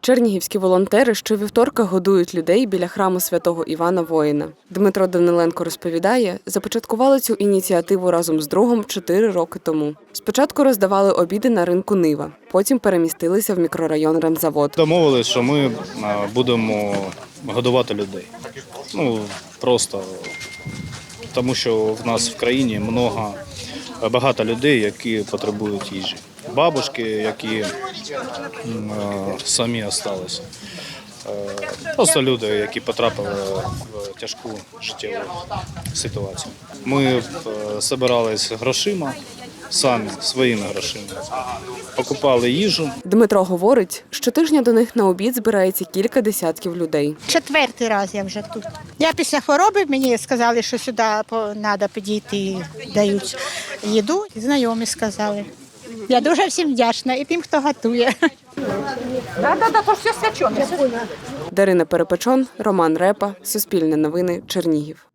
Чернігівські волонтери щовівторка годують людей біля храму святого Івана Воїна. Дмитро Даниленко розповідає, започаткували цю ініціативу разом з другом чотири роки тому. Спочатку роздавали обіди на ринку Нива, потім перемістилися в мікрорайон Ремзавод. Домовились, що ми будемо годувати людей. Ну просто тому, що в нас в країні много, багато людей, які потребують їжі. Бабушки, які е, самі залишилися. Просто люди, які потрапили в тяжку життєву ситуацію. Ми е, збирались грошима, самі своїми грошима. Покупали їжу, Дмитро говорить, щотижня до них на обід збирається кілька десятків людей. Четвертий раз я вже тут. Я після хвороби мені сказали, що сюди треба підійти, дають їду. Знайомі сказали. Я дуже всім вдячна і тим, хто готує. Дарина Перепечон, Роман Репа, Суспільне новини, Чернігів.